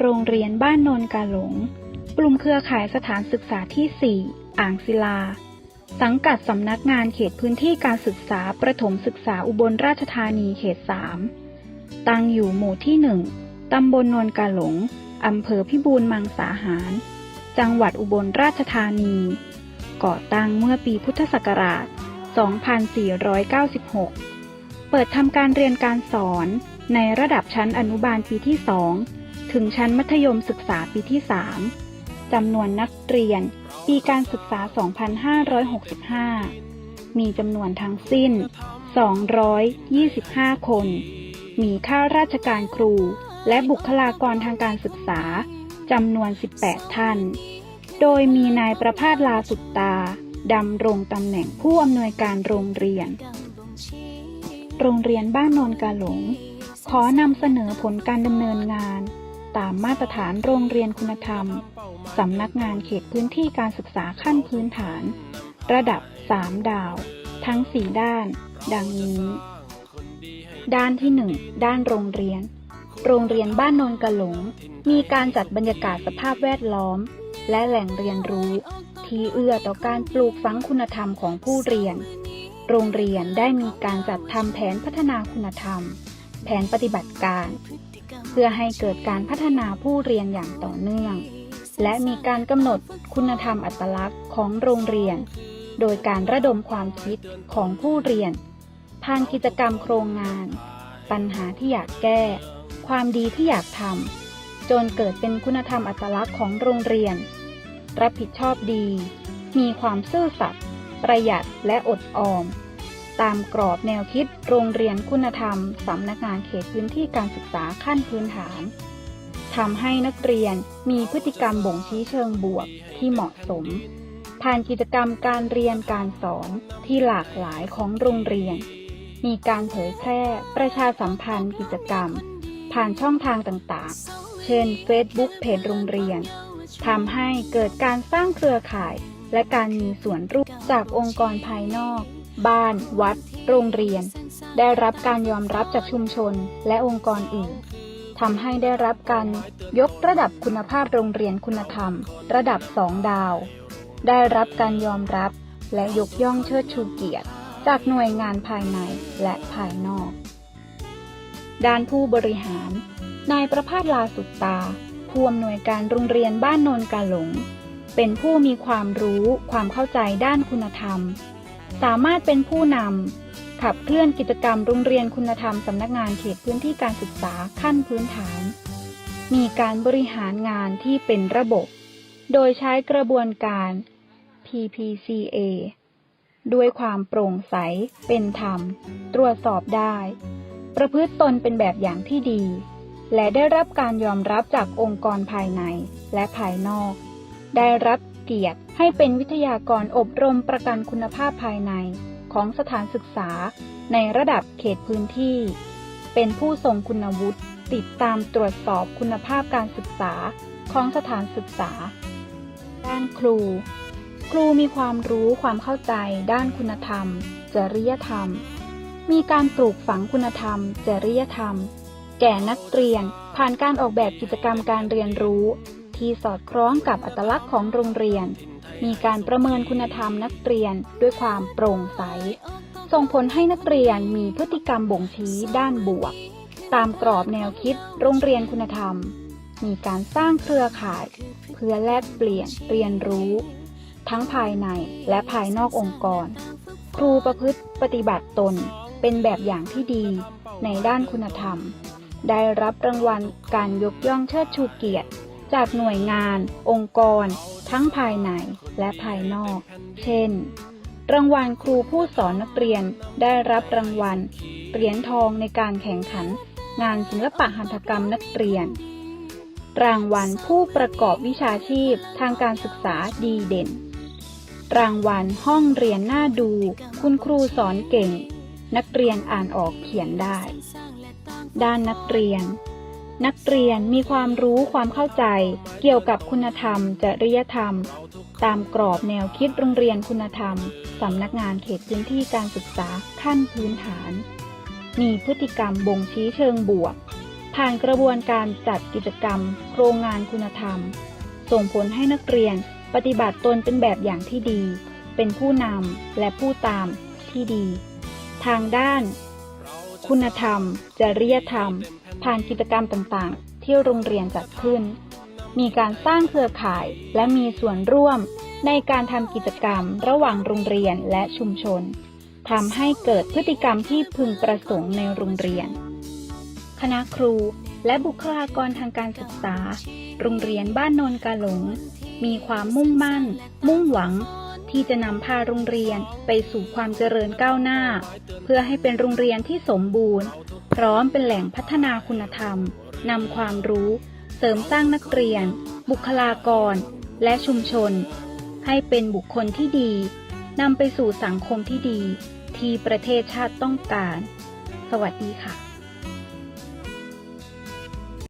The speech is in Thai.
โรงเรียนบ้านนนกาหลง กลุ่มเครือข่ายสถานศึกษาที่ 4 อ่างศิลา สังกัดสำนักงานเขตพื้นที่การศึกษาประถมศึกษาอุบลราชธานีเขต 3 ตั้งอยู่หมู่ที่ 1 ตำบลนนกาหลง อำเภอพิบูลมังสาหาร จังหวัดอุบลราชธานี ก่อตั้งเมื่อปีพุทธศักราช 2496 เปิดทำการเรียนการสอนในระดับชั้นอนุบาลปีที่ 2 ถึงชั้นมัธยมศึกษาปีที่ 3จำนวนนักเรียน ปีการศึกษา 2565 มีจำนวนทั้งสิ้น 225 คน มีข้าราชการครู และบุคลากรทางการศึกษาจำนวน 18 ท่าน โดยมีนายประภาสลาสุตตาดำรงตำแหน่งผู้อำนวยการโรงเรียน โรงเรียนบ้านนนกาหลง ขอนำเสนอผลการดำเนินงาน ตามมาตรฐานโรงเรียนคุณธรรม สำนักงานเขตพื้นที่การศึกษาขั้นพื้นฐาน ระดับ 3 ดาว ทั้ง 4 ด้าน ดังนี้ ด้านที่ 1 ด้านโรงเรียน โรงเรียนบ้านนนกระหลง มีการจัดบรรยากาศสภาพแวดล้อม และแหล่งเรียนรู้ที่เอื้อต่อการปลูกฝังคุณธรรมของผู้เรียน โรงเรียนได้มีการจัดทำแผนพัฒนาคุณธรรม แผนปฏิบัติการ พื่อให้เกิดการพัฒนาผู้เรียนอย่างต่อเนื่อง และมีการกำหนดคุณธรรมอัตลักษณ์ของโรงเรียน โดยการระดมความคิดของผู้เรียน ผ่านกิจกรรมโครงงาน ปัญหาที่อยากแก้ ความดีที่อยากทำจนเกิดเป็นคุณธรรมอัตลักษณ์ของโรงเรียน รับผิดชอบดี มีความซื่อสัตย์ประหยัดและอดออม ตามกรอบแนวคิดโรงเรียนคุณธรรม สำนักงานเขตพื้นที่การศึกษาขั้นพื้นฐานทำให้นักเรียนมีพฤติกรรมบ่งชี้เชิงบวกที่เหมาะสม ผ่านกิจกรรมการเรียนการสอนที่หลากหลายของโรงเรียน มีการเผยแพร่ประชาสัมพันธ์กิจกรรม ผ่านช่องทางต่างๆ เช่น Facebook เพจโรงเรียนทำให้เกิดการสร้างเครือข่าย และการมีส่วนร่วมจากองค์กรภายนอก บ้าน วัด โรงเรียน ได้รับการยอมรับจากชุมชนและองค์กรอื่นทำให้ได้รับการยกระดับคุณภาพโรงเรียนคุณธรรม ระดับสองดาว ได้รับการยอมรับและยกย่องเชิดชูเกียรติ จากหน่วยงานภายในและภายนอก ด้านผู้บริหาร นายประภาสลาสุตตา ผู้อำนวยการโรงเรียนบ้านโนนกาหลง เป็นผู้มีความรู้ความเข้าใจด้านคุณธรรม สามารถเป็นผู้นำขับเคลื่อนกิจกรรมโรงเรียนคุณธรรมสำนักงานเขตพื้นที่การศึกษาขั้นพื้นฐาน มีการบริหารงานที่เป็นระบบ โดยใช้กระบวนการ PPCA ด้วยความโปร่งใส เป็นธรรม ตรวจสอบได้ ประพฤติตนเป็นแบบอย่างที่ดี และได้รับการยอมรับจากองค์กรภายในและภายนอก ได้รับเกียรติ ให้เป็นวิทยากรอบรมประกันคุณภาพภายในของสถานศึกษาในระดับเขตพื้นที่ เป็นผู้ทรงคุณวุฒิติดตามตรวจสอบคุณภาพการศึกษาของสถานศึกษา ด้านครู ครูมีความรู้ความเข้าใจ ด้านคุณธรรม จริยธรรม มีการปลูกฝังคุณธรรม จริยธรรม แก่นักเรียนผ่านการออกแบบกิจกรรมการเรียนรู้ ที่สอดคล้องกับอัตลักษณ์ของโรงเรียน มีการประเมินคุณธรรมนักเรียนด้วยความโปร่งใส ส่งผลให้นักเรียนมีพฤติกรรมบ่งชี้ด้านบวก ตามกรอบแนวคิดโรงเรียนคุณธรรม มีการสร้างเครือข่าย เพื่อแลกเปลี่ยนเรียนรู้ ทั้งภายในและภายนอกองค์กร ครูประพฤติปฏิบัติตนเป็นแบบอย่างที่ดีในด้านคุณธรรม ได้รับรางวัลการยกย่องเชิดชูเกียรติ จากหน่วยงาน องค์กร ทั้งภายในและภายนอก เช่น รางวัลครูผู้สอนนักเรียนได้รับรางวัล เหรียญทองในการแข่งขัน งานศิลปะหัตถกรรมนักเรียน รางวัลผู้ประกอบวิชาชีพทางการศึกษาดีเด่น รางวัลห้องเรียนน่าดู คุณครูสอนเก่ง นักเรียนอ่านออกเขียนได้ ด้านนักเรียน นักเรียนมีความรู้ความเข้าใจ เกี่ยวกับคุณธรรม จริยธรรม ตามกรอบแนวคิดโรงเรียนคุณธรรม สำนักงานเขตพื้นที่การศึกษาขั้นพื้นฐาน มีพฤติกรรมบ่งชี้เชิงบวก ผ่านกระบวนการจัดกิจกรรม โครงงานคุณธรรม ส่งผลให้นักเรียนปฏิบัติตนเป็นแบบอย่างที่ดี เป็นผู้นำและผู้ตามที่ดี ทางด้าน คุณธรรม จริยธรรม ผ่านกิจกรรมต่างๆ ที่โรงเรียนจัดขึ้น มีการสร้างเครือข่ายและมีส่วนร่วมในการทำกิจกรรมระหว่างโรงเรียนและชุมชนทำให้เกิดพฤติกรรมที่พึงประสงค์ในโรงเรียน คณะครูและบุคลากรทางการศึกษา โรงเรียนบ้านโนนกาหลง มีความมุ่งมั่น มุ่งหวัง ที่จะนำพาโรงเรียนไปสู่ความเจริญก้าวหน้า เพื่อให้เป็นโรงเรียนที่สมบูรณ์ ร้อมเป็นแหล่งพัฒนาคุณธรรมนำความรู้ เสริมสร้างนักเรียน บุคลากร และชุมชน ให้เป็นบุคคลที่ดีนำไปสู่สังคมที่ดี ที่ประเทศชาติต้องการ สวัสดีค่ะ